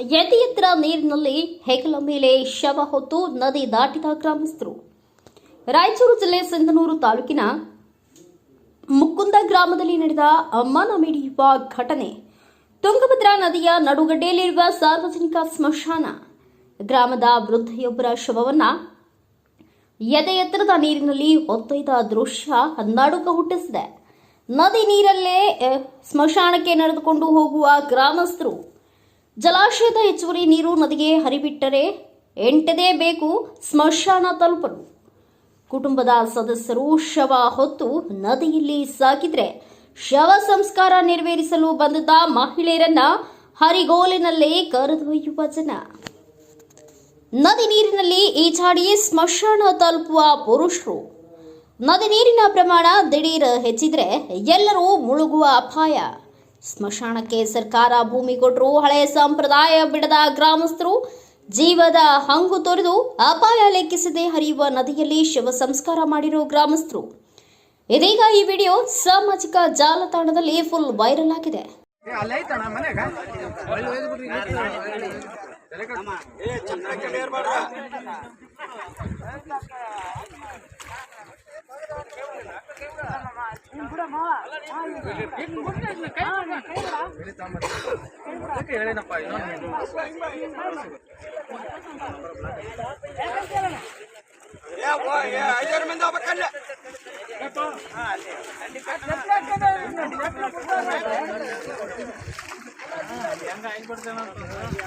ಎದೆ ಎತ್ತರ ನೀರಿನಲ್ಲಿ ಹೆಗಲ ಮೇಲೆ ಶವ ಹೊತ್ತು ನದಿ ದಾಟಿದ ಗ್ರಾಮಸ್ಥರು. ರಾಯಚೂರು ಜಿಲ್ಲೆ ಸಿಂಧನೂರು ತಾಲೂಕಿನ ಮುಕುಂದ ಗ್ರಾಮದಲ್ಲಿ ನಡೆದ ಅಮ್ಮನ ಮಿಡಿಯುವ ಘಟನೆ. ತುಂಗಭದ್ರಾ ನದಿಯ ನಡುಗಡ್ಡೆಯಲ್ಲಿರುವ ಸಾರ್ವಜನಿಕ ಸ್ಮಶಾನ. ಗ್ರಾಮದ ವೃದ್ಧೆಯೊಬ್ಬರ ಶವವನ್ನ ಎದೆ ಎತ್ತರದ ನೀರಿನಲ್ಲಿ ಹೊತ್ತೊಯ್ದ ದೃಶ್ಯ ನಡುಕ ಹುಟ್ಟಿಸಿದೆ. ನದಿ ನೀರಲ್ಲೇ ಸ್ಮಶಾನಕ್ಕೆ ನಡೆದುಕೊಂಡು ಹೋಗುವ ಗ್ರಾಮಸ್ಥರು ಜಲಾಶಯದ ಹೆಚ್ಚುವರಿ ನೀರು ನದಿಗೆ ಹರಿಬಿಟ್ಟರೆ ಎಂಟದೇ ಬೇಕು ಸ್ಮಶಾನ ತಲುಪಲು. ಕುಟುಂಬದ ಸದಸ್ಯರು ಶವ ಹೊತ್ತು ನದಿಯಲ್ಲಿ ಸಾಕಿದ್ರೆ ಶವ ಸಂಸ್ಕಾರ ನೆರವೇರಿಸಲು ಬಂದಿದ್ದ ಮಹಿಳೆಯರನ್ನ ಹರಿಗೋಲಿನಲ್ಲೇ ಕರೆದೊಯ್ಯುವ ಜನ. ನದಿ ನೀರಿನಲ್ಲಿ ಈಚಾಡಿ ಸ್ಮಶಾನ ತಲುಪುವ ಪುರುಷರು. ನದಿ ನೀರಿನ ಪ್ರಮಾಣ ದಿಢೀರ್ ಹೆಚ್ಚಿದ್ರೆ ಎಲ್ಲರೂ ಮುಳುಗುವ ಅಪಾಯ. ಸ್ಮಶಾನಕ್ಕೆ ಸರ್ಕಾರ ಭೂಮಿ ಕೊಟ್ಟರು ಹಳೆಯ ಸಂಪ್ರದಾಯ ಬಿಡದ ಗ್ರಾಮಸ್ಥರು ಜೀವದ ಹಂಗು ತೊರೆದು ಅಪಾಯ ಲೆಕ್ಕಿಸದೆ ಹರಿಯುವ ನದಿಯಲ್ಲಿ ಶವ ಸಂಸ್ಕಾರ ಮಾಡಿರೋ ಗ್ರಾಮಸ್ಥರು ಇದೀಗ ಈ ವಿಡಿಯೋ ಸಾಮಾಜಿಕ ಜಾಲತಾಣದಲ್ಲಿ ಫುಲ್ ವೈರಲ್ ಆಗಿದೆ ಏ, ಅಲ್ಲೇ ಐತಣ್ಣ ಮನ್ಯಾಗ ಒಳ್ಳೆ ಒಯ್ದು ಬಿಡ್ರಿ ಇಲ್ಲಿ.